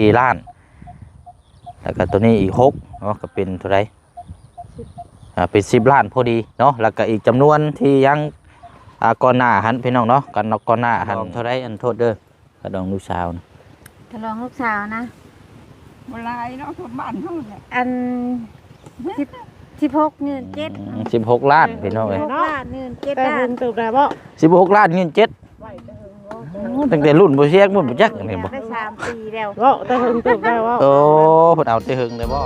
สี่ล้าน แล้วก็ตัวนี้อีกหกเนาะก็เป็นเท่าไหรอ่าเป็นสิบล้านพอดีเนาะแล้วก็อีกจำนวนที่ยังอ่าก่อนหน้าหันพี่น้องเนาะกันเนาะก่อนหน้าหันเท่าไรอันโทษเด้อกระดองลูกสาวนะทะลองลูกสาวนะบลายเนาะคนบ้านเฮาเนี่ยอันสิบสิบหกเงินเจ็ดสิบหกล้านพี่น้องสิเอ้บยหกล้านเงินเจ็ดแต่ล้าเพิ่นนตึกได้บ่สิบหกล้านเงินเจ็ด ตั้งแต่รุ่นบ่เชียกรุ่นบ่จักอันอนี้ยากบ่ ได้สามปีแล้วบ่แต่เพิ่นตึกได้บ่โอ้เพิ่นเอาแต่หึงเลยบ่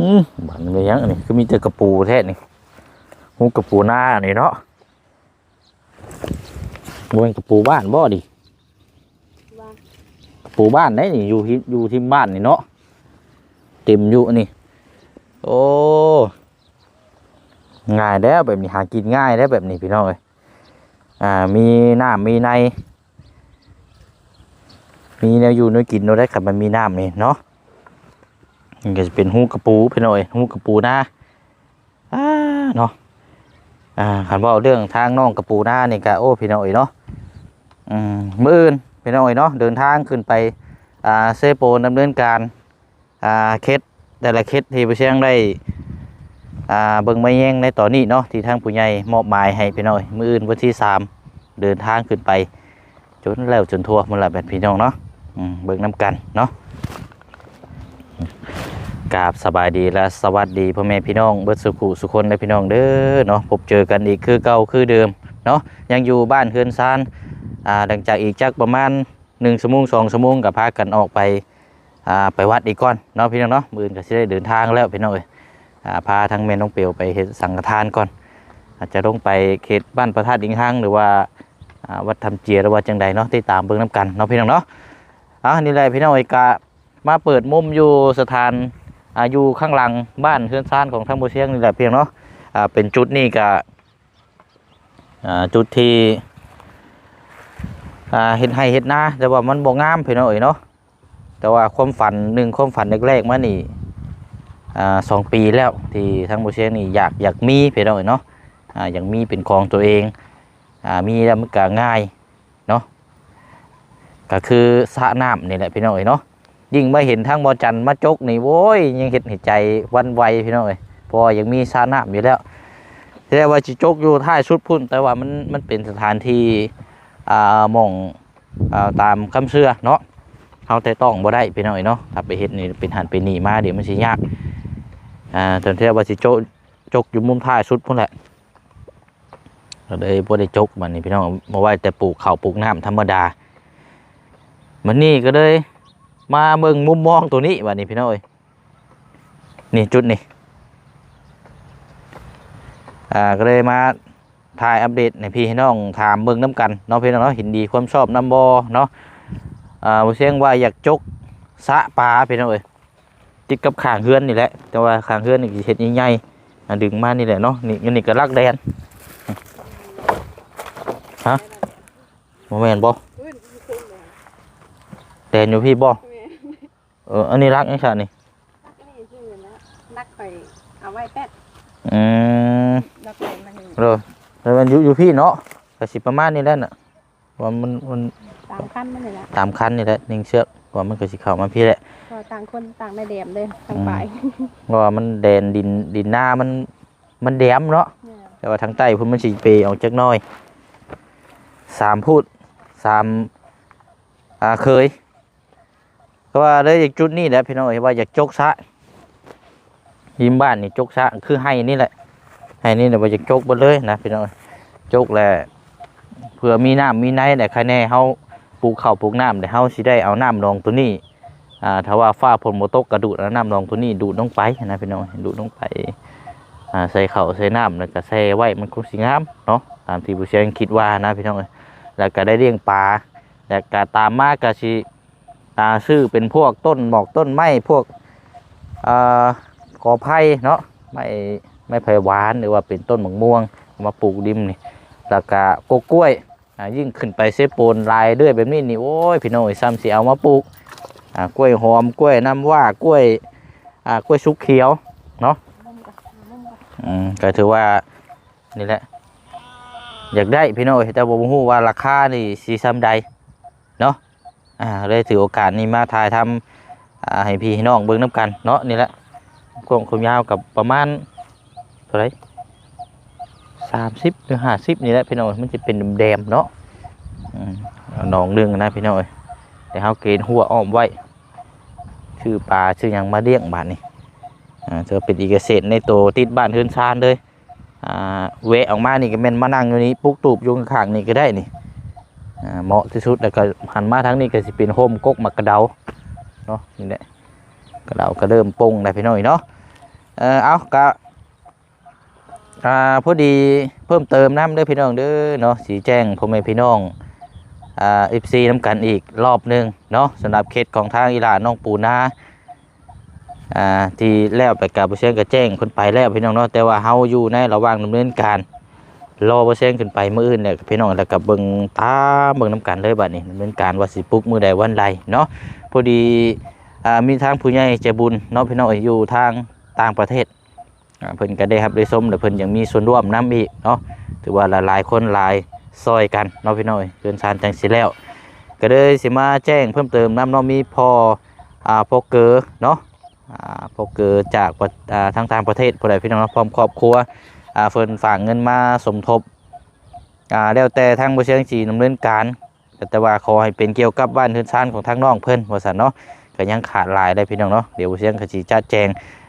อืมบันไปยังอันนี้คือมีแต่กระปูแท้นี่ หูกระปูหน้านี่เนาะบนกระปูบ้านบ่ดิกระปูบ้านได้นี่อยู่ที่อยู่ที่บ้านนี่เนาะเต็มอยู่อันนี่ โอ้ง่ายแล้วแบบนี้หากินง่ายแล้วแบบนี้พี่น้องเอ้ยอ่ามีน้ำมีใน มีแนวอยู่แนวกินเราได้ขับมันมีน้ำนี่เนาะนี่ก็จะเป็นหูกระปูพี่น้อยหูกระปูหน้าอ่าเนาะ อ่าขันว่าเรื่องทางน้องกระปูหน้านี่ก็โอ้พี่น้อยเนาะอืมมื่อื่นพี่น้อยเนาะเดินทางขึ้นไปอ่าเซโปนดำเนินการอ่าเคสแต่ละเคสที่ไปเชียงได้อ่าเบิ่งไม่แย่งในตอนนี้เนาะที่ทางผู้ใหญ่มอบหมายให้พี่น้อยมื่อื่นวันที่สามเดินทางขึ้นไป จนแล้วจนทั่วมันละแบบพี่น้องเนาะอืมเบิ่งน้ำกันเนาะ กราบสบายดีและสวัสดีพ่อแม่พี่น้องเบิดสุขุสุคนและพี่น้องเด้อเนาะพบเจอกันอีกคือเก่าคือเดิมเนาะยังอยู่บ้านเฮือนซานอ่าหลังจากอีกจักประมาณ1ชั่วโมง2ชั่วโมงก็พากันออกไปอ่าไปวัดอีกก่อนเนาะพี่น้องเนาะมื้ออื่นก็สิได้เดินทางแล้วพี่น้องเอ้ยอ่าพาทั้งแม่น้องเปียวไปเฮ็ดสังฆทานก่อน อาจจะลงไปเขตบ้านพระธาตุอิงหังหรือว่าอ่าวัดธรรมเจียหรือว่าจังใดเนาะติดตามเบิ่งนํกันเนาะพี่น้องเนาะอะนี่แหละพี่น้องเอ้ยกะมาเปิดมุมอยู่สถาน อยู่ข้างหลังบ้านเพื่อนซ่านของทางโบเชียงนี่แหละเพียงเนาะเป็นจุดนี่ก็อ่าจุดที่เห็ดให้เห็ดนาแต่ว่ามันบ่งามเพียงเนาะเอ้ยเนาะแต่ว่าความฝันหนึ่งความฝันแรกๆมานี่สองปีแล้วที่ทางโบเชียงนี่อยากอยากมีเพียงเนาะเอ้ยเนาะอยากมีเป็นของตัวเองอมีแล้วมันก็ง่ายเนาะก็คือสระน้ำนี่แหละพี่น้องเอ้ยเนาะ ยิ่งมาเห็นทางบอจันทร์มาจกนี่โว้ยยังเห็นเห็นใจวันไวพี่น้องเอ้ยพอยังมีซาน้ำอยู่แล้วแต่ว่าจิจกอยู่ท้ายชุดพุ่น แต่ว่ามันมันเป็นสถานที่อ่ามองอ่าตามคำเชื่อเนาะเขาแต่ต้องบ่ได้พี่น้องเอ้ยเนาะถ้าไปเห็ดนี่เป็นหันเป็นหนีมาเดี๋ยวมันสิยากอ่าจนที่ว่าจิจกจกอยู่มุมท้ายชุดพุ่นแหละก็เลยบ่ได้จกมันนี่พี่น้องมาไว้แต่ปลูกข้าวปลูกน้ำธรรมดามันนี่ก็เลย มาเบิ่งมุมมองตัวนี้วันนี้พี่น้อยนี่จุดนี่อ่าก็เลยมาถ่ายอัปเดตในพี่ให้น้องถามเบิ่งน้ำกันเนาะพี่น้องเนาะเห็นดีความชอบน้ำบอเนาะอ่าบ่เสียงว่าอยากจกสะปลาพี่น้องเอ้ยติดกับขางเฮือนนี่แหละ แต่ว่าขางเฮือนนี่เฮ็ดใหญ่ๆดึงมานี่แหละเนาะนี่นนี่ก็รักแดนฮะบ่แม่นบ่แดนอยู่พี่บ่ เอออันนี้รักยังไงนี่นี่ชื่อนะนักไปเอาไว้แป๊ดอืมนักไปมันนี่เลยแล้วมันอยู่อยู่พี่เนาะก็สิประมาณนี้แหล้วน่ะว่ามันมันตามขั้นมันนี่แหละตามคันนี่แหละนิ่งเชือกว่ามันก็สิเข้ามาพี่แหละพอต่างคนต่างได้แดมเลยทางปลายเพราะว่ามันแดนดินดินหน้ามันมันแดมเนาะเนี่ยแต่ว่าทางใต้พุ่นมันสิเปออกจักหน้อยสามพูดสามอ่าเคย ก็ว่าเลยอยากจุดนี้แหละพี่น้องเอ้ยว่าอยากจกซะยิ้มบ้านนี่จกซะคือให้นี่แหละ ให้นี่เดี๋ยว่าจะจกไปเลยนะพี่น้องจกแหละเผื่อมีน้ำมีในแต่ใครแน่เฮาปลูกข้าวปลูกน้ำแต่เฮาสิได้เอาน้ำรองตัวนี้อ่าถ้าว่าฟ้าฝนบ่ตกกระดูดเอาน้ำรองตัวนี้ดูดลงไปนะพี่น้องดูดลงไปอ่าใส่เข้าใส่น้ำแล้วก็ใส่ไว้มันคงสิงามเนาะตามที่ผู้เชี่ยวชาญคิดว่านะพี่น้องเอ้ยแล้วก็ได้เลี้ยงปลาแล้วก็ตามมาก็สิ อ่าซื้อเป็นพวกต้นหมอกต้นไม้พวกอ่ากอไผ่เนาะไม้ไม้ไผ่หวานหรือว่าเป็นต้นมะม่วงมาปลูกดิมนี่แล้วก็โกกล้วยยิ่งขึ้นไปเซโปนลายเรื่อยแบบนี้นี่โอ้ยพี่น้อยซ้ำสิเอามาปลูกกล้วยหอมกล้วยน้ำว่ากล้วยกล้วยสุกเขียวมุมก่อนมุมก่อนอืมก็ถือว่านี่แหละอยากได้พี่น้อยแต่บ่ฮู้ว่าราคานี่สิซ้ำใดเนาะ อ่าเลยถือโอกาสนี้มาถ่ายทำอ่าให้พี่ให้น้องเบิ่งนํกันเนาะนี่แหละกวงความยาวกับประมาณเท่าไหร่30หรือ50นี่แหละพี่น้อยมันจะเป็นแดมเนาะอืมเอาหนองนึงนะพี่น้อยแต่เฮาเกณฑ์หัวอ้อมไว้ชื่อปลาชื่อยังมาเลี้ยงบ้าดนี้อ่าจะเป็นอีกเกษตรในตัวติดบ้านเฮือนชานเลยอ่าเวะออกมานี่ก็แม่นมานั่งอยู่นี้ปลูกตูบยู่ข้างนี่ก็ได้นี่ เหมาะที่สุดแล้วก็หันมาทั้งนี้ก็สิเป็นโฮมกกมักระเดาเนาะนี่แหละกระเดาก็เริ่มปงได้พี่น้อยเนาะเออเอาก็อ่าพอดีเพิ่มเติมน้ำเด้อพี่น้องเด้อเนาะสีแจ้งพ่อแม่พี่น้องอ่าเอฟซีน้ำกันอีกรอบหนึงเนาะสำหรับเคสของทางอีหลาน้องปูนาอ่าที่แล้วไปกับเปอร์เซ็นต์ก็แจ้งเพิ่นไปแล้วพี่น้องเนาะแต่ว่าเฮาอยู่ในระหว่างดำเนินการ รอเปอร์เซ็นต์ขึ้นไปมื้ออื่นเนี่ยพี่น้องแล้วก็เบิ่งตามเบิ่งนํกันเลยบัดนี้เนินการว่าสิปลุกมื้อใดวันใดเนาะพอดีอ่ามีทางผู้ใหญ่ใจบุญเนาะพี่น้องอยู่ทางต่างประเทศเพิ่นก็ได้ครับได้ชมแล้วเพิ่นยังมีส่วนร่วมนํอีกเนาะถือว่าหลายๆคนหลายซอยกันเนาะพี่น้องเกินซานจังสิแล้ว ก็เลยสิมาแจ้งเพิ่มเติมนํเนาะมีพ่ออ่าพ่อเกอเนาะอ่าพบเกิดจากอ่าทางต่างประเทศผู้ใดพี่น้องพร้อมครอบครัว อ่าเฟินฝากเงินมาสมทบอ่าแล้วแต่ทางบริษัทจีดำเนินการแต่ว่าขอให้เป็นเกี่ยวกับบ้านเฮือนซ่านของทางน้องเพิ่นว่าซั่นเนาะก็ยังขาดหลายได้พี่น้องเนาะเดี๋ยวบริษัทก็สิจัดแจง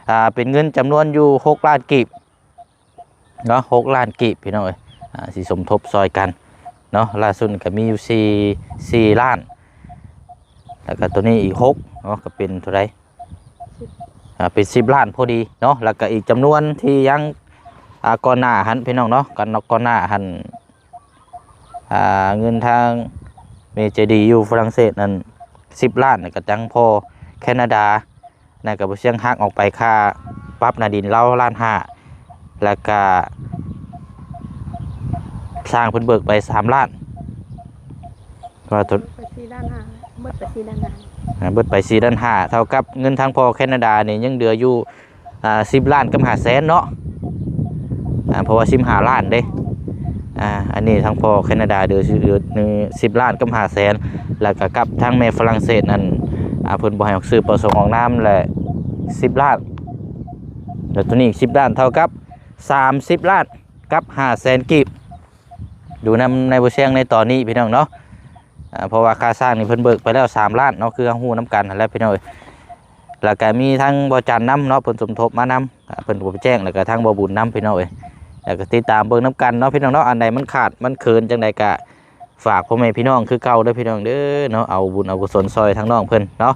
อ่าเป็นเงินจำนวนอยู่6ล้านกีบเนาะ6ล้านกีบพี่น้องเอ้ยอ่าสิสมทบซอยกันเนาะล่าสุดก็มีอยู่4 4ล้านแล้วก็ตัวนี้อีก6เนาะก็เป็นเท่าไหร่อ่าเป็นสิบล้านพอดีเนาะแล้วก็อีกจำนวนที่ยัง อ่าก่อนหน้าหันพี่น้องเนาะก่อนก่อนหน้าหันอ่าเงินทางเมเจดีอยู่ฝรั่งเศสนั่นสิบล้านแล้วก็จังพอแคนาดานั่นก็บ่เสียงหักออกไปค่าปรั๊บนาดินเล่าล้านห้าแล้วก็สร้างเพิ่นเบิกไปสามล้านว่าตัวไปซีด้านหน้าเบิดไปซีด้านหน้าอ่าเบิดไปสี่ล้านห้าเท่ากับเงินทางพอแคนาดาเนี่ยยังเหลืออยู่อ่าสิบล้านกับหาแสนเนาะอ่า เพราะว่าสิบหาล้านเด้อ่าอันนี้ทางพอแคนาดาเดือเหลือสิบล้านกับหาแสนแล้วก็กับทางแม่ฝรั่งเศสนั่นอ่าเพิ่นบ่ให้ออกซื้อประสงค์ของน้ำแหละสิบล้านแล้วตัวนี้สิบล้านเท่ากับสามสิบล้านกับห้าแสนกีบดูนำในบทเสียงในตอนนี้พี่น้องเนาะอ่าเพราะว่าค่าสร้างนี่เพิ่นเบิกไปแล้ว3ล้านเนาะคือเฮาฮู้นํกันแล้วพี่น้องแล้วก็มีทั้งบ่จันนํเนาะเพิ่นสมทบมานํอ่าเพิ่นบ่ไปแจ้งแล้วก็ทั้งบ่บุญนํพี่น้องเอ้ย แล้วก็ติดตามเบิ่งนํกันเนาะพี่น้องเนาะอันใดมันขาดมันเคินจังใดก็ฝากพ่อแม่พี่น้องคือเก่าเด้อพี่น้องเด้อเนาะเอาบุญเอากุศลซอยทั้งน้องเพิ่นเนาะ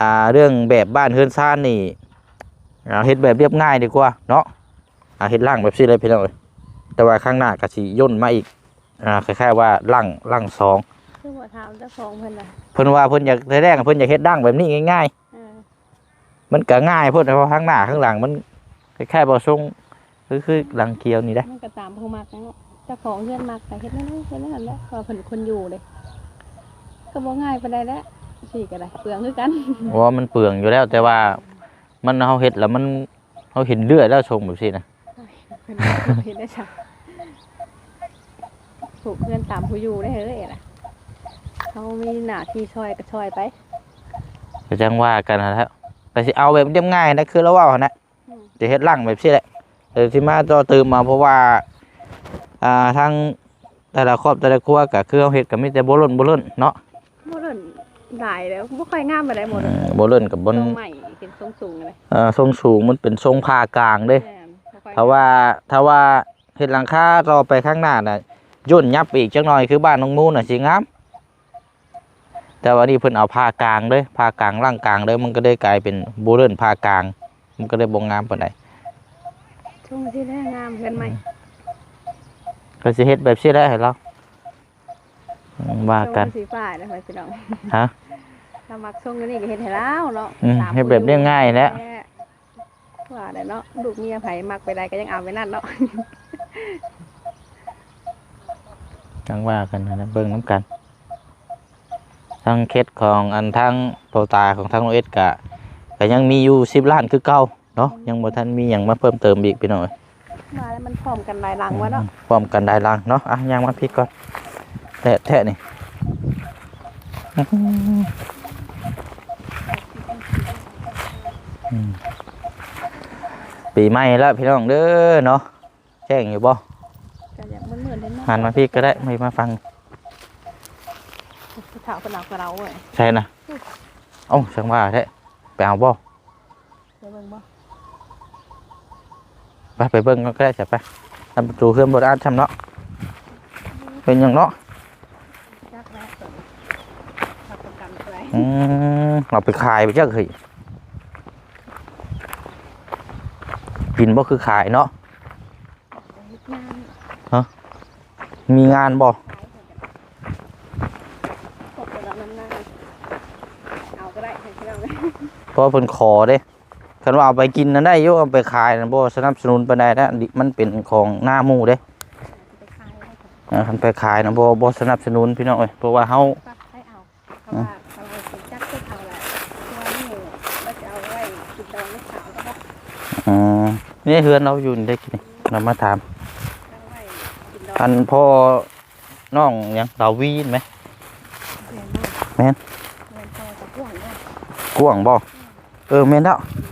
อ่าเรื่องแบบบ้านเฮือนซ่านนี่เอาเฮ็ดแบบเรียบง่ายดีกว่าเนาะอ่าเฮ็ดร่างแบบซี่เลยพี่น้องเอ้ยแต่ว่าข้างหน้าก็สิย่นมาอีกอ่าคล้ายๆว่าร่างร่างสองคือบ่ถามเจ้าของเพิ่นน่ะเพิ่นว่าเพิ่นอยากแรกๆเพิ่นอยากเฮ็ดดั้งแบบนี้ง่ายเออๆมันก็ง่ายเพิ่นเพราะข้างหน้าข้างหลังมันคล้ายๆบ่ทรง คือคือหลังเกียวนี่ได้มันก็ตามผู้มักเนาะเจ้าของเฮือนมักแต่เฮ็ดนั่นเฮ็ดนั่นแหละเพราะว่าเพิ่นคนอยู่เลยก็บ่ง่ายปานใดแหละสิก็ได้เปลืองคือกันเพราะว่ามันเปลืองอยู่แล้ว แต่ว่ามันเฮาเฮ็ดแล้วมันเฮาเห็นเลือดแล้วทรงแบบนี้นะเพิ่นเฮ็ดได้ชักถูกเพื่อนตามผู้อยู่ได้เฮ้ยล่ะเขามีหน้าที่ช่วยก็ช่วยไปก็จังว่ากันนั่นแหล้วแต่สิเอาแบบเรียบง่ายนะคือเราเว้าหั่นนะอืมจะเฮ็ดร่างแบบนี้แหละ แต่ที่มาต่อเติมมาเพราะว่าอ่าทางแต่ละครอบแต่ละครัวก็คือเฮาเฮ็ดก็มีแต่บ่ล้นบ่ล้นเนาะบ่เล่นหลายแล้วบ่ค่อยงามปานใดหมดเออบ่ล้นกับบ่ทรงใหม่เป็นทรงสูงเลยเอ่อทรงสูงมันเป็นทรงผ่ากลางเด้แม่นบ่ค่อยถ้าว่าถ้าว่าเห็ดหลังคาต่อไปข้างหน้าน่ะย่นยับไปอีกจักหน่อยคือบ้านน้องมูนน่ะสิงามแต่ว่านี่เพิ่นเอาผ้ากลางเด้ผ้ากลางร่างกลางเด้มันก็ได้กลายเป็นโบเรนผ้ากลาง มันก็ได้บ่งามปานใด ทรงที่แท้งามเพื่อนใหม่ก็สิเฮ็ดแบบซี่ได้ให้เราอืมว่ากันทรงสีฟ้าเด้อพี่น้องฮะถ้ามักทรงอันนี้ก็เฮ็ดให้แล้วเนาะอืมตามเฮ็ดแบบเรียบง่ายแหล้วว่าได้เนาะลูกเมียไผมักไปได้ก็ยังเอาไว้นั่นเนาะจังว่ากันนะเบิ่งน้ำกัน ทั้งเคสของอันทั้งโปรตาของทั้งโอเอสกะก็ยังมีอยู่สิบล้านคือเก่า เนาะยังบ่ทันมีหยังมาเพิ่มเติมอีกพี่น้อยมาแล้วมันพร้อมกันหลายหลังวะเนาะพร้อมกันได้ลังเนาะอะยังมาพี่ก่อนแทะแทะนี่อืมปีใหม่แล้วพี่น้องเด้อเนาะแจ้งอยู่บ่ก็อยากมันเหมือนเดิมเนาะหันมาพี่ก็ได้ไม่มาฟังผู้เฒ่าเป็นเรากับเราเว้ยใช่นะเอ้าช่างว่าแท้ไปเอาบ่เดี๋ยวเบิ่งบ่ ไปไปเบิ่งก็ได้จ้ะไปทำประตูเครื่องบดอัดทำเนาะเป็นหยังเนาะอืมเราไปขายไปเจักเฮ้ยกินบ่คือขายเนาะงานมีงานบ่พอเลยเพราะเพิ่นขอเด้ คันว่าเอาไปกินนั้นได้อยู่เอาไปขายนั้นบ่สนับสนุนปานใดนะดิมันเป็นของหน้าหมู่เด้ไปขายให้ก่อนเออคันไปขายนะบ่บ่สนับสนุนพี่น้องเอ้ยเพราะว่าเฮาปั๊บให้เอาเพราะว่าเราสิจักก็เอาแหละตัวนี้เราจะเอาไว้กินดองไม่ขาวก็ได้อืมนี่เฮือนเราอยู่นี่ได้กินนี่เรามาถามตั้งไว้กินดองอันพ่อน้องหยังดาวีนไหมแม่นแม่นพอจะพ่วงเนี่ยกวางบ่เออแม่นแล้วลุงแ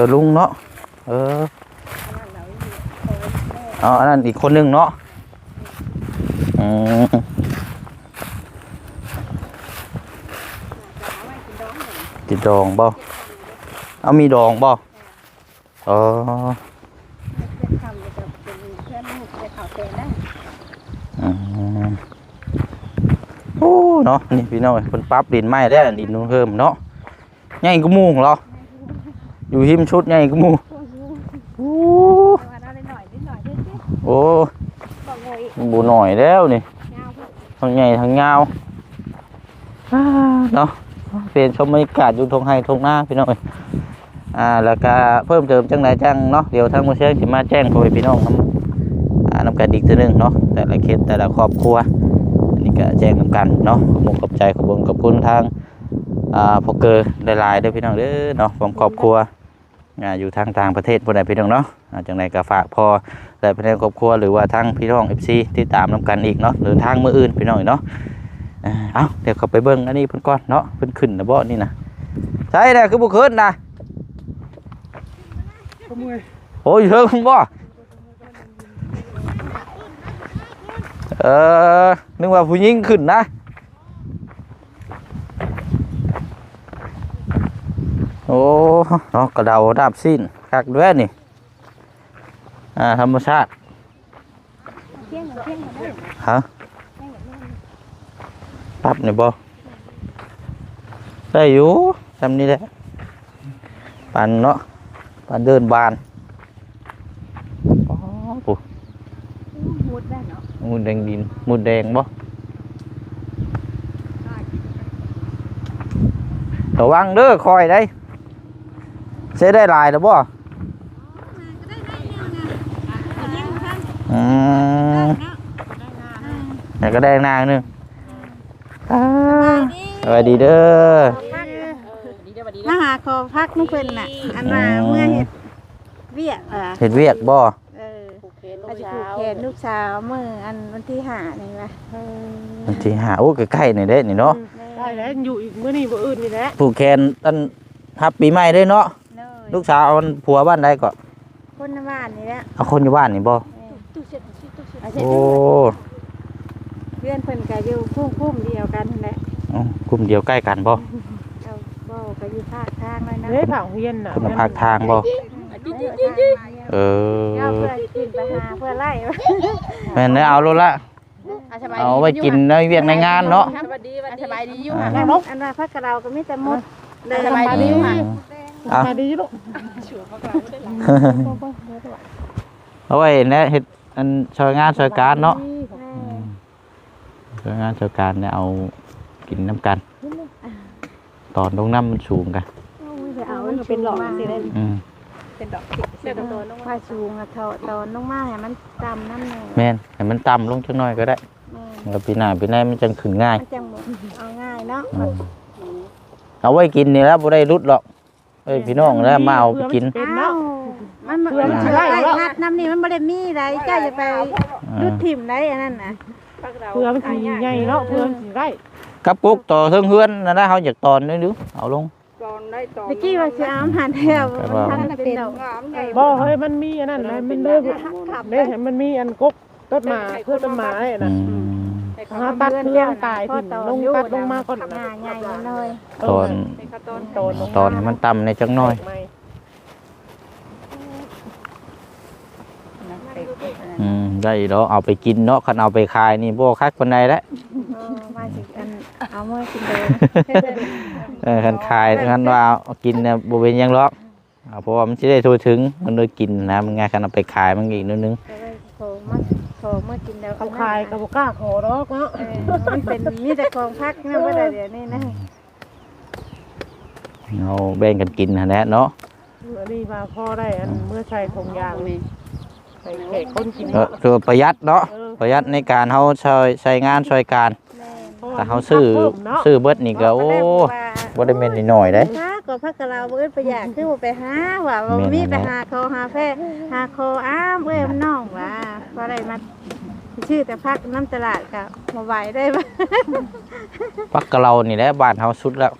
ต่ว่าเออลุงเนาะเออขนาดเราอยู่โตแม่เอาอันนั้นอีกคนหนึงเนาะอืมจะเอาไว้กินดองเหมือนติดดองบ่เอามีดองบ่เออเพื่อนทำจะเป็นเพื่อนลูกจะเข่าเตนได้อืมโอ้เนาะนี่พี่น้องเอ้ยเพิ่นปรับดินไม้ได้ดินนู้นเพิ่มเนาะใหญ่กูมูของเรา อยู่หิมชุดใหญ่กูมูพวกยูโอ้มาเอาหน่อยนิดหน่อยนิดนิดโอ้บอกเลยบูหน่อยแล้วนี่ยาวพี่ทั้งใหญ่ทั้งยาวอ่าเนาะเปลี่ยนชมบรรยากาศอยู่ทงไฮทงหน้าพี่น้องเอ้ยอ่าแล้วก็เพิ่มเติมจังไรจังเนาะเดี๋ยวทางมือเชียงสิมาแจ้งพ่อแม่พี่น้องนำอ่านำกันอีกทีหนึงเนาะแต่ละเคสแต่ละครอบครัวอันนี้ก็แจ้งนำกันเนาะขอบคุณขอบใจขอบคุณขอบคุณทางอ่าพอเกอร์หลายๆเด้อพี่น้องเด้อเนาะผมครอบครัว อยู่ทางต่างประเทศผู้ใดพี่น้องเนาะจังไรก็ฝากพอและภายในครอบครัวหรือว่าทางพี่น้อง FC ที่ตามนํกันอีกเนาะหรือทางมืออื่นพี่น้องอีกเนาะเอาเดี๋ยวเขาไปเบิ่งอันนี้เพิ่นก่อนเนาะเพิ่นขึ้นนะบ่นี่นะใช่แหละคือบ่ขึ้นะโอ้ยเฮิงบ่เออนึกว่าผู้หญิงขึ้นนะ โอ้เนาะกระเดาดาบสิ้นคักด้วยนี่ อ่าธรรมชาติเที่ยงเที่ยงมาได้ฮะปรับนี่บ่ได้อยู่ทำนี่แหละปันเนาะปันเดินบานอ๋อปุ๊มุดได้เนาะมูดแดงดินมูดแดงบ่ระวังเด้อคอยได้ เสได้หลายแล้วบ่อืมไหนก็ได้นางนึงอ่าสวัสดีเด้อมาหาขอพักนุ่งเพิ่นน่ะ อันว่าเมื่อเฮ็ดเวียกอะเห็ดเวียกบ่เอออาจจะผูกแขนลูกสาวเมื้ออันวันที่ห้านี่ว่ะวันที่หาโอ้ใกล้ๆนี่เด้นี่เนาะได้แล้วอยู่อีกเมื้อนี้บ่อื่นนี่แหละผูกแขนตันฮับปีใหม่เด้เนาะ ลยลูกสาวเอาผัวบ้านใดก็คนในบ้านนี่แหละเอาคนอยู่บ้านนี่บ่ตู้เช็ดตู้เช็ดอาจจะโอ้เพื่อนเพิ่นก็อยู่คุ้มๆเดียวกันนั่นแหละเอากลุ่มเดียวใกล้กันบ่เอาบ่ก็อยู่ภาคทางเลยนะเฮ้ยผังเฮียนน่ะคนละภาคทางบ่เออเอาเพื่อขึ้นไปหาเพื่อไล่แม่นได้เอาโลดละเอาไว้กินในเวียกในงานเนาะสบายดีสบายดีอยู่อ่าอันอันว่าพักกะเราก็มีแต่มดเลยสบายดีค่ะเอา มาดีลูกเอาไว้แนะเฮ็ดอันช่วยงานช่วยการเนาะช่วยงานช่วยการเนี่ยเอากินน้ำกัน ตอนลงน้ำมันสูงกันเอามันก็เป็นหลอกสิได้อืมเป็นดอกเสื้อตัวน้องผ้าชูงอะเถาะตอนลงมาให้มันต่ำน้ำหนึ่งแม่นให้มันต่ำลงจักหน่อยก็ได้แล้วปีหน้าปีหน้ามันจังขึ้นง่าย มันจังบ่เอาง่ายเนาะอืมเอาไว้กินนี่แล้วบ่ได้รุดหรอก เอ้ยพี่น้องแล้วมาเอาไปกินเป็นอ้าเนาะวมันมันเพื่อมันมันสิได้ไล่เนาะทัดน้ำนี่มันบ่ได้มีไรเจ้าจะไปอ่ายุดถิ่มไรอันนั้นน่ะเพื่อมันสิใหญ่เนาะเพื่อมันสิได้กับกุ๊กต่อเทิงเฮือนนั่นนะเฮาอยากตอนด้วยดูเอาลงตะกี้ว่าสิเอาอาหารแถวแต่ว่าทันเป็นดอกบ่เฮ้ยมันมีอันนั้นนะมันเด้อเด้มันมีอันกกต้นหมาเพื่อต้นหมาไอ้อืน่ะม หาตัดเครื่องตายถิ่นลงตัดลงมาก่อนหนะน้าใหญ่เลยตอนตอนลงตอนให้มันต่ำในจังน้อยอืมได้เนาะเอาไปกินเนาะคันเอาไปขายนี่บ่คักปานใดแล้วเออมาสิอันเอามื่อกินเลยเออคันขายคันว่าเอากินเนี่ยบ่เป็นหยังหรอกเอาเพราะว่ามันสิได้ทั่วถึงมันได้กินนะมันง่ายคันเอาไปขายมันอีกนิดนึง ก็เลยโทรมาโทรมากินเดี๋ยวเขาขายกับบ่กล้าขอดอกเนาะเออมันเป็นมีแต่ของพักนะบ่ได้เดี๋ยวนี้นะเอาแบ่งกันกินนั่นแหละเนาะอันนี้มาพ่อได้อันเมื่อใส่ถุงยางนี่ใส่แขกคนกินเออตัวประหยัดเนาะประหยัดในการเฮาใช้ใช้งานช่วยการแม่แต่เฮาซื้อซื้อเบิดนี่ก็โอ้บ่ได้แม่นน้อยๆเด้ถ้า ก็พักกะเราเอ้ยไปอยากคือบ่ไปหาว่าบ่แม่นมีไปแม่นหาคอหาแฟหาคออ้ามเอ้ยมันน้องว่าพอได้มาชื่อแต่พักน้ำตลาดก็บ่ไหวได้บ่ปักกะเรานี่แหละบ้านเฮาสุดแล้ว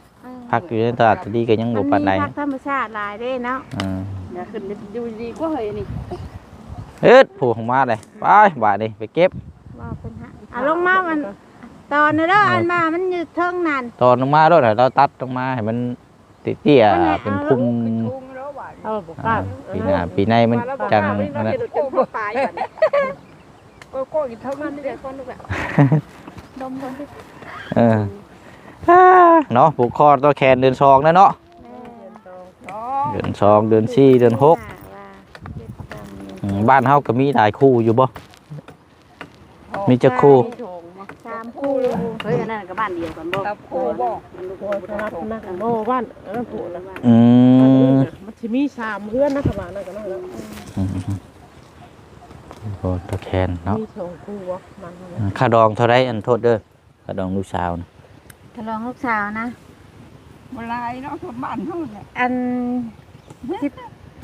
พักอยู่ในตลาดตะดีก็ยังบ่ปานใดพักธรรมชาติหลายเด้เนาะอืมอย่าขึ้นอยู่ดีกว่าเฮ้ยนี่เฮ็ดผูกของมาเลยไปบาดนี้ไปเก็บว่าเป็นหาอะลงมามันตอนนี้เด้ออันมามันอยู่เทิงนั่นตอนลงมาด้วยเราตัดลงมาให้มัน เตี้ยๆเป็นพุ่มเอาบ่กล้าปีหน้าปีในมันจังนั่นแหละก็ก็อีกเท่านั้นนี่แหละคนลูกอะดมคนเอออ่าเนาะผูกคอตัวแขนเดือนสองแล้วเนาะเดือนสองเดือนสี่เดือนหกว่าอืมบ้านเฮาก็มีหลายคู่อยู่บ่มีจักคู่สามคู่เฮ้ยอันนั้นก็บ้านเดียวกันบ่กับโคบ่มันลูกโอ้ยนัดนักโน่บ้านอันนั้นผูกนะอืมมันสิมีสามเพื่อนนะขบานั่นก็นั่นแล้วอืมโอ้ตัวแขนเนาะมีสองคู่วะมันอืมค่าดองเท่าไรอันโทษเด้อค่าดองลูกสาวนะทะลองลูกสาวนะบ่ลายเนาะคนบ้านเฮาเนี่ยอันสิบ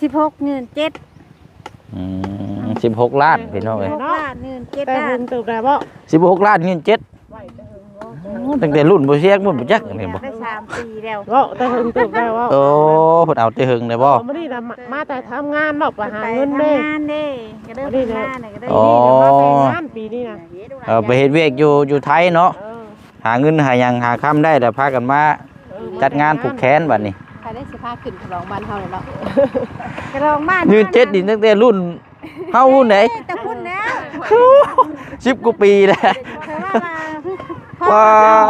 สิบหกเงินเจ็ดอืม สิบหกล้านพี่น้องเอ้ยหกล้านเงินเจ็ดแต่ล้าเพิ่นงตื่นได้บ่สิบหกล้านเงินเจ็ดไหวแต่เพิ่งตั้งแต่รุ่นบ่เสียกรุ่นบ่จักนี่บ่ได้สามปีแล้วบ่แต่เพิ่งตื่นได้บ่โอ้เพิ่นเอาแต่หึงได้บ่ไม่ได้นะมาแต่ทำงานเนาะไปหาเงินไปเด้ ทำงานเด้ก็เริ่มนี่ทำนะงานน่ะก็ได้อ๋อปีนี้เดี๋ยวมาแต่งงานปีนี้นะเออไปเฮ็ดเวียกอยู่อยู่ไทยเนาะเออหาเงินหาหยังหาค่ำได้แต่พากันมาจัดงานผูกแขนบัดนี้ใครได้สิพาขึ้นฉลองบ้านเฮาเลยเนาะกระรองบ้านยืนเจ็ดดิตั้งแต่รุ่น เฮารุ่นไหนแต่พุ่นแล้ว10กว่าปีแล้วแต่ว่าว่า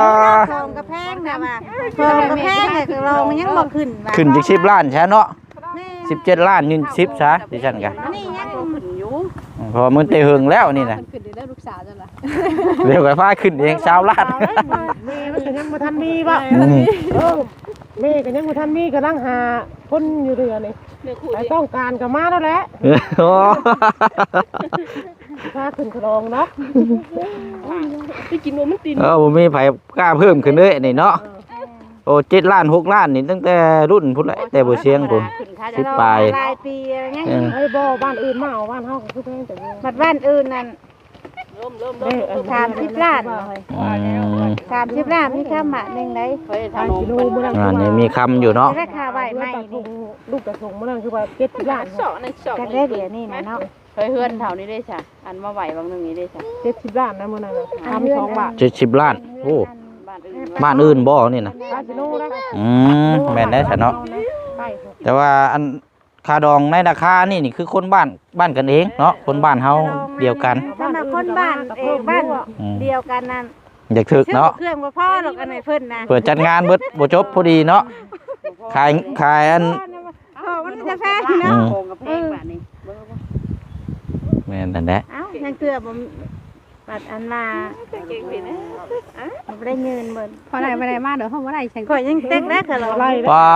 ว้าทองกระแพงนะว่าทองกระแพงเนี่ยกระรองมันยังบ่ขึ้นว่าขึ้นจาก10ล้านใช่เนาะแม่17ล้านยืน10ซะดิฉันก็นี่ยังขึ้นอยู่เพราะว่ามันแต่หึงแล้วนี่นะเพิ่นขึ้นได้ลูกสาวจังล่ะเดี๋ยวก็พาขึ้นเอง20ล้านแม่มันก็ยังบ่ทันมีบ่อืมเออ แม่ก็ยังบ่ทันมีกำลังหาคนอยู่เรือนี่เนื้อคู่ใครต้องการก็มาแล้วแหละโอ้พาขึ้นครองเนาะที่กินว่ามันตินเออบ่มีไผกล้าเพิ่มขึ้นเลยนี่เนาะโอ้7ล้าน6ล้านนี่ตั้งแต่รุ่นพุ่นแหละแต่บ่เสียงพุ่นขึ้นค่าสิจะบปลายรายปีอะไรเงี้ยเออเฮ้ยบ่บ้านอื่นมาเอาบ้านเฮาก็คือแพงแต่เงินบัดบ้านอื่นนั่น สามสิบล้านอืมสามสิบล้านมีค่าหมาหนึ่งได้เฮ้ยทาทางนกิโลมมื้อนั้นอันนี้มีคำอยู่เนาะ ราคาใบใหม่ลูกกระส่นี่งลูกกระส่งมื้อนั้นคือว่า7ล้านเสาะในเสาะจากได้เดี๋ยวนี้นะเนาะเฮ้ยเฮือนแถวนี้ได้จ้ะอันมาไหวบางนึงนี้ได้จ้ะ70ล้านนะมื้อนั้นน่ะทำสองบาทเจ็ดสิบล้าน โอ้ บ้านอื่นบ้านอื่นบ่นี่นะคาสิโนแล้วอืมแม่นได้ซะเนาะไปแต่ว่าอันคาดองในราคานี่นี่คือคนบ้านบ้านกันเองเนาะ คนบ้านเฮาเดียวกันสำหรับ คนบ้านเองบ้านอืมเดียวกันนั่นอยากถึกเนาะเครื่องบ่พ่อหรอกอันไหนเพิ่นนะเปิดจัดงานเบิดบ่จบพอดีเนาะขายขายอันโอ้มันจะแพงอืเนาะมโกงกับเพลงแบบนี้แม่นนั่นแหละเอ้ายังเกลือบ่บัดอันมาบ่ได้เงินเหมือนพอไหนไปไหนมาเดี๋ยวเขาบ่ได้ฉันข่อยยังเต็กแล้วค่ะเราไล่แล้วว่า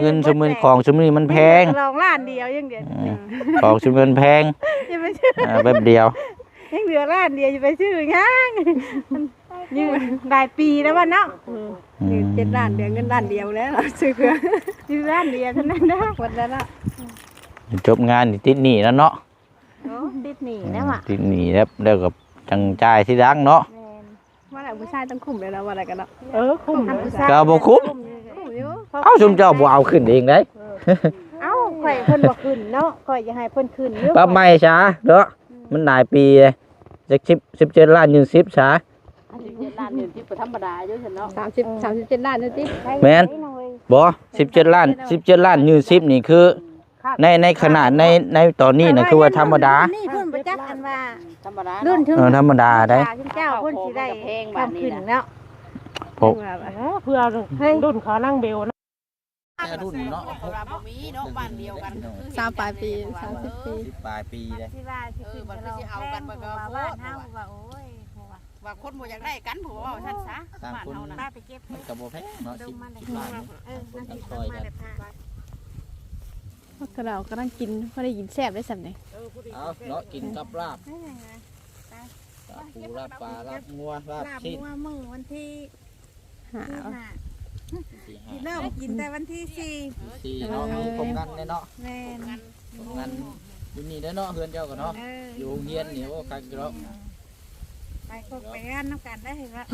เงินชุมเงินของชุมนี้มันแพงลองล้านเดียวยังเดียวอืมของชุมเงินแพงยังไม่เชื่ออ่าแป๊บเดียว ยังเหลือล้านเดียวจะไปชื่อยังยืนหลายปีแล้วว่าเนาะยืนเจ็ดล้านเดือนเงินล้านเดียวแล้วเราซื้อเครื่องยืนล้านเดียวเท่านั้นนะวันละละจบงานนี่ติดหนี้แล้วเนาะโอ้ติดหนีแล้วอะติดหนี้แล้วแล้วก็จังจ่ายที่ดังเนาะแม่นว่าแต่ผู้ชายต้องคุมเลยแล้วว่าอะไรกันเนาะเออคุ้มทำเลผู้ยชายก็บ่คุ้มคุมอยู่เอ้าชุมเจ้าบ่เอาขึ้นเองได้เอ้าข่อยเพิ่นบ่ขึ้นเนาะข่อยจะให้เพิ่นขึ้นหรือปรับใหม่ช้าเนาะ มันหลายปีเลยจัก10 17ล้านยืน10ช้าเจ็ดล้านเดือนที่ธรรมดาอยู่ฉันเนาะสามสิบสามสิบเจ็ดล้านนี่ติแม่นบ่17ล้าน17ล้านยืน10นี่คือ ในในขนาดในในตอนนี้น่ะคือว่าธรรมดานี่เพิ่นประจักษ์กันว่าธรรมดารุ่นถึงเออธรรมดาได้เจ้าเพิ่นสิได้ทำขึ้นแล้วผมเออเพื่อรุ่นเขานั่งเบล นะรุ่นเนาะบ่มีเนาะบ้านเดียวกันก็คือสามปลายปีสามสิบปีปลายปีเลย ที่ว่าสิขึ้นจะเราแพงเพราะว่าบ้านเฮาว่าโอ้ยเพราะว่าว่าคนบ่อยากได้กันผมว่าว่าซั่นซะบ้านเฮานะป้าไปเก็บเห็ดกับโบแพกเนาะดสิมบมาเลยล้านเออนั่นสิดมมาเลยพาก็เราก็นั่งกินก็ได้ยินแซ่บได้สัมเนี่ยเอาเนาะกินกับลาบได้ยังไงลาบปูลาบปลาลาบงัวลาบลาบชิ้น มัวมือวันที่หาที่ห้า สี่ห้าเริ่มกินแต่วันที่สี่สี่เนาะมีคมกันเนาะแม่นคมกันอยู่นี่เด้อเนาะเฮือนเจ้ากันเนาะเอออยู่โรงเรียนนี่โอ้คักอยู่เนาะไปคบไปงานน้ำกันได้เห็นว่า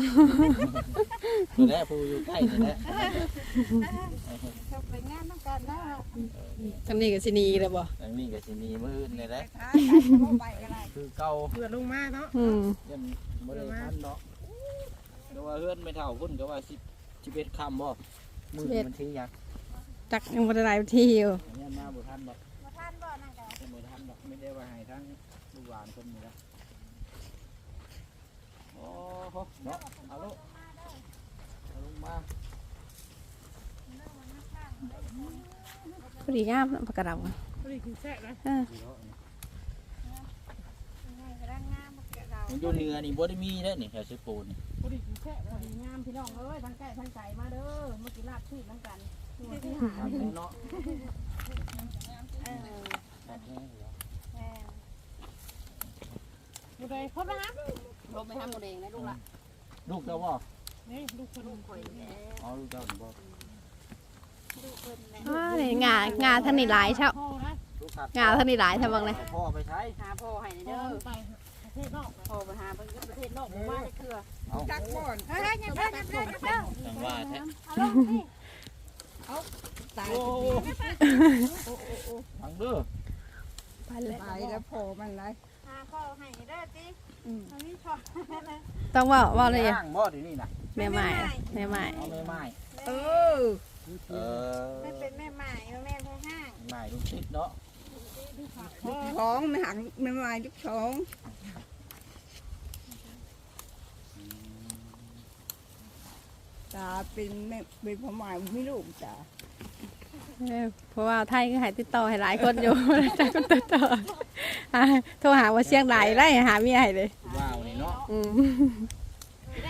นี่แหละผู้อยู่ใกล้นี่แหละคบไปงานน้ำกันได้ทางนี้กับซินีเลยบ่ทางนี้ก็สิมีมื้ออื่นนี่แหละท้ายกันไปก็ได้คือเก่าเพื่อลงมาเนาะอืมยังบ่ได้ทันเนาะแต่ว่าเฮือนไม่เท่าพุ่นก็ว่า 10 11ค่ำบ่มื้อนี้มันที่ยักจักยังบ่ได้หลายที่อยู่เนี่ยมาบ่ทันดอกมาท่านบ่นั่นก็บ่ทันดอกไม่ได้ว่าให้ทั้งลูกหลานเพิ่นนี่ละโอ้โหเนาะเอาลูกเอาลงมาพอดีงามเนาะผักกระเดาพอดีกินแซ่บนะเออง่ายก็ได้งามมันก็เรามันอยู่เหนือนี่บ่ได้มีเด้อนี่แถวสิปูน นี่พอดีกินแซ่บพอดีงามพี่น้องเอ้ยทั้งใกล้ทั้งไกลมาเด้อมากินลาบชื่อทั้งกันทางนี้เนาะเออแซ่บแน่อยู่แล้วแม่บุได้พบนะฮะลมไปห้ามหมดเองนะลูกละลูกเจ้าบ่นี่ลูกคนอ๋อลูกเจ้านี่บ่อ่านี่งางาทางนี้หลายเช่าพ่อนะลูกขัดงาทางนี้หลายใช่บ้างเลยพ่อไปใช้หาพ่อให้พ่อเด้อไปประเทศนอกพ่อไปหาเพิ่นประเทศนอกบ่มาได้เทื่อเอา จักก่อนเฮ้ยยังได้ยังได้ยังได้จังว่าแท้ตายโอ้ฟังเด้อไปเลยตายแล้วพอมันไรหาข้อให้ได้ติอันนี้ชอบต้องว่าว่าเลยย่างบ่ดีนี้น่ะแม่ไม้แม่ไม้เอาไม่ไม้เออเออไม่เป็นแม่หมายแม่แท้ห้างไม้ลูกศิษย์เนาะท้องไม่หังไม่มายุกท้อง ตาเป็นแม่เป็นพ่อหมายไม่ลูกจ้าเออเพราะว่าไทยก็ใหายติดต่อให้หลายคนอยู่จักติดต่ออ่าโทรหาว่าเชียงรายไล่หาเมียให้เลยว้าวนี่เนาะอืม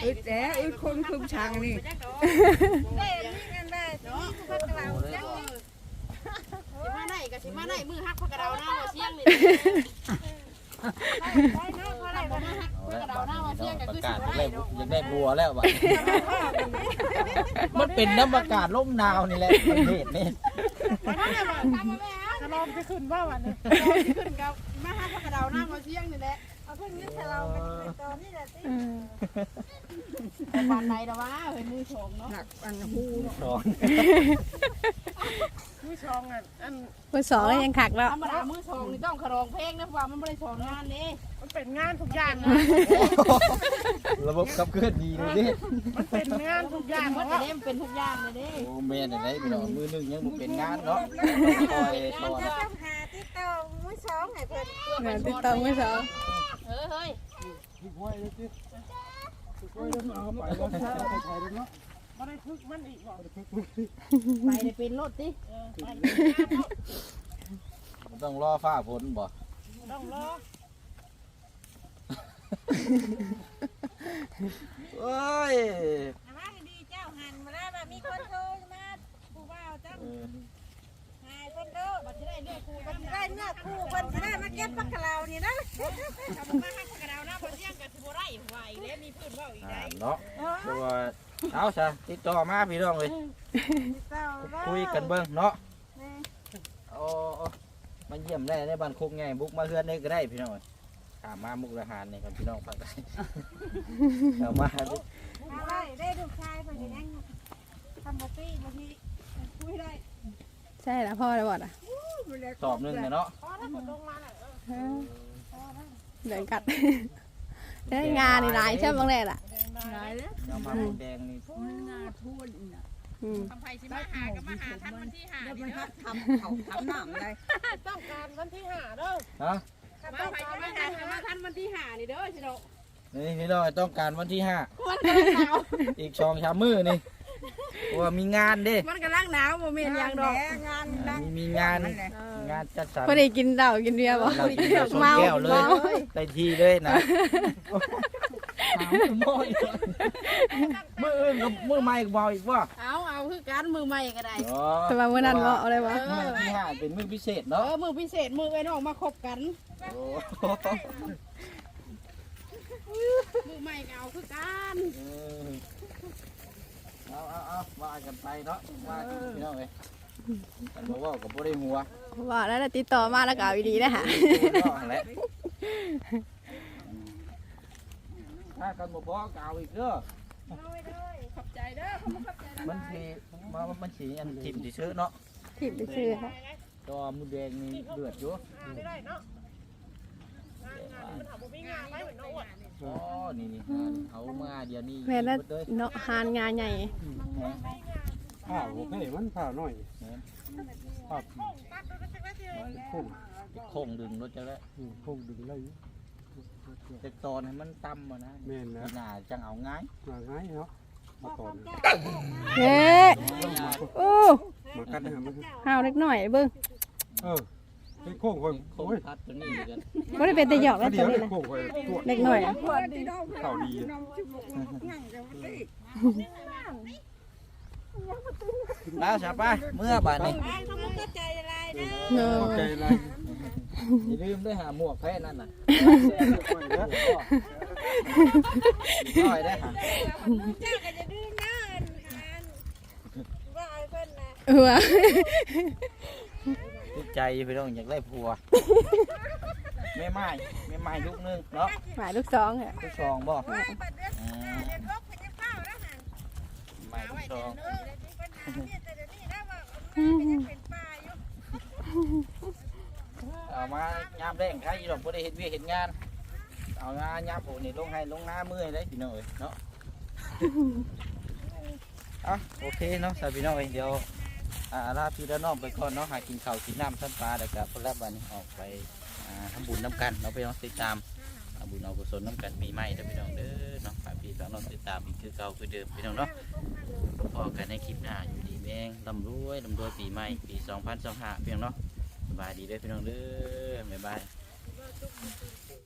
อึดแล้วอึดคนคุมช่างนี่ได้นี่กันได้เนาะพวกเราจังสิมาได้ก็สิมาได้มือฮักพกกระดาวหน้าว่าเสียงนี่ได้เนาะ เพราะอะไรบ่ฮักเอาแล้วบัดนี้เนาะประกาศอยากได้อยากได้บัวแล้วบัดมันเป็นน้ำประกาศลมหนาวนี่แหละประเทศนี่จะลองจะขึ้นว่าวันนี้ขึ้นกับมาฮักพกกระดาวหน้าว่าเสียงนี่แหละ เอาเพิ่นยึดให้เราเป็นตอนนี้แหละติอืมบ้านใดดอกวะเฮ้ยมือโฉมเนาะหนักอันหูสอนมือชองอะอันคนสองก็ยังขักแล้วธรรมดามือโฉมนี่ต้องขรองเพลงนะเพราะว่ามันไม่ได้โฉมงานนี่มันเป็นงานทุกอย่างนะระบบขับเคลื่อนดีเลยดิมันเป็นงานทุกอย่างมันเพราะจะเล่มเป็นทุกอย่างเลยดิโอ้แม่นอะไรพี่น้องมือหนึงยังบ่เป็นงานเนาะคอยสอนจะต้องหาที่เต้ามื้อสองให้เพิ่นงานติดต่อไม่สอง เฮ้ยเฮ้ยไม่ได้ทึกมันอีกหรอกไปได้เป็นรถดิต้องรอฟ้าฝนบ่ต้องรอเอ้ยมาดีเจ้าหันมาแล้วว่ามีคนโทรมาผู้ว่าจังเออหายเพิ่นเด้อบัดสิได้เนื้อคู่บัดสิได้เนื้อคู่เพิ่นสิได้มา เก็บผักกะเหล่านี่นะทำมาหักผักกะเหล่าบ่เที่ยงกันสิบ่ได้ไหวแล้วมีพื้นเว้าอีกอ่าได้เนาะเพราะว่าเอาซะติดต่อมาพี่น้องเลยเจ้าแล้วคุยกันเบิ่งเนาะแม่โอ้โอ้มาเยี่ยมได้ในบ้านโคกไงบุกมาเฮือนได้ก็ได้พี่น้องเอ้ยถามมามุกดาหารนี่ครับพี่น้องฟังได้เอามาดิอะไรได้ลูกชายเพิ่นก็ยังทำบ่ปี้บ่ทีคุยได้ใช่แล้วพ่อได้บ่อะสอบหนึงเนี่ยเนาะ พอถ้าฝนลงมาน่ะเออเดินกัดได้งานนี่หลายใช่บ้างแน่ล่ะเอามาหมูแดงนี่อืมทำไผสิมาหาก็มาหาท่านวันที่5นี่เด้อต้องการวันที่ห้าเด้อฮะมาไผสิมาหาก็มาท่านวันที่5นี่เด้อสิโดนี่พี่น้องต้องการวันที่ห้าอีกสองชามมือนี่ เพราะว่ามีงานเด้มันกำลังหนาวบ่แม่นหยังดอกอ่ามีมีงานงานจัดสรรพอได้กินเหล้ากินเบียร์บ่เรากินเบียร์สองแก้วเลยได้ทีเลยนะถามคุณพ่ออีกมืออื่นกับมือใหม่กับเบาอีกว่าเอาเอาคือการมือใหม่ก็ได้ อ๋อแต่ว่ามื้อนั้นบ่เอาเลยบ่มือที่ห้าเป็นมือพิเศษเอเนาะอมือพิเศษมือไอ้น้องมาคบกันโอ้มือใหม่ก็เอาคือการ เออ เอาเอาเอาว่ากันไปเนาะว่ากันพี่น้องเลยกันบอกว่ากับบ่ได้หัวว่าแล้วติดต่อมาแล้วก็เอาดีๆนะฮะเนาะแหละถ้ากันบ่พอก็เอาอีกเด้อขอบใจเด้อเขามาขอบใจนะมันสิมามันสิอันทิ่มสิซื้อเนาะทิปไปซื้อค่ะตัวมือแดงนี่เดือดอยู่ไม่ได้เนาะงานงานมันถามว่ามีงานไหมเหมื อนน้องอวดอ๋อนี่นี่เอามาเดี๋ยวนี้แม่นแล้วหมดเลยเนาะหานงานใหญ่ผ้าโอเคมันผ้าน้อยผ้าพุ่งโค้งดึงรถจะแล้วพุ่งดึงเลยแต่ตอนให้มันต่ำมานะแม่นนะหน้าจังเอาง่ายมาง่ายเนาะมาตอนเฮ้โอ้มากัดนะมันห้าวเล็กหน่อยเบิ่งเออ ไอ้โค้งคนโค้งโอ้ยพัดตัวนี้เหมือนกันบ่ได้เป็นแต่หยอกแล้วเดี๋ตัยววนี้ไอ้นะโค้งคนตัวเล็กหน่อยอะเข่าดีแล้วใช่ปะเมื่อบาทนี้เขาบ่เข้าใจอะไรเด้อเนาะโอเคอะไรอย่าลืมด้วยหาหมวกแพ้นั่นน่ะน้อยได้ค่ะเจ้าก็จะดื้อนะอันอันว่าไอ้เพิ่นน่ะเออ ติดใจพี่น้องอยากได้ผัวแม่ไม้แม่ไม้ลูกนึงเนาะหมายลูกสองค่ะลูกสองบ่เฮ้ยบัดเดือนอืมเดือนหกเพิ่นจะเฝ้าแล้วหั่นไม้ลูกสองเออเพิ่นหาเนี่ยแต่เดี๋ยวนี้นะว่าเอาแม่ก็ยังเป็นป่าอยู่เอามายามแรงใครอยู่ดอกบ่ได้เฮ็ดเวียกเฮ็ดงาน เอางานยามโอ้นี่ลงให้ลงหน้ามือเลยพี่น้องเอ้ยเนาะอะโอเคเนาะสาวพี่น้องเอ้ยเดี๋ยว อ่าลาพี่และน้องไปก่อนเนาะหากินข้าวกินน้ำท่านปลาแล้วก็พลับวันนี้ออกไปอ่าทำบุญน้ำกันเนาไปน้องติดตามเอาบุญเอากุศลน้ำกันปีใหม่เด้อพี่น้องเด้อเนาะฝากพี่ฝากน้องติดตามอีกคือเก่าคือเดิมพี่น้องเนาะพอกันในคลิปหน้าอยู่ดีแมงลำรวยลำรวยปีใหม่ปี2025พี่น้องเนาะสบายดีเด้อพี่น้องเด้อบ๊ายบาย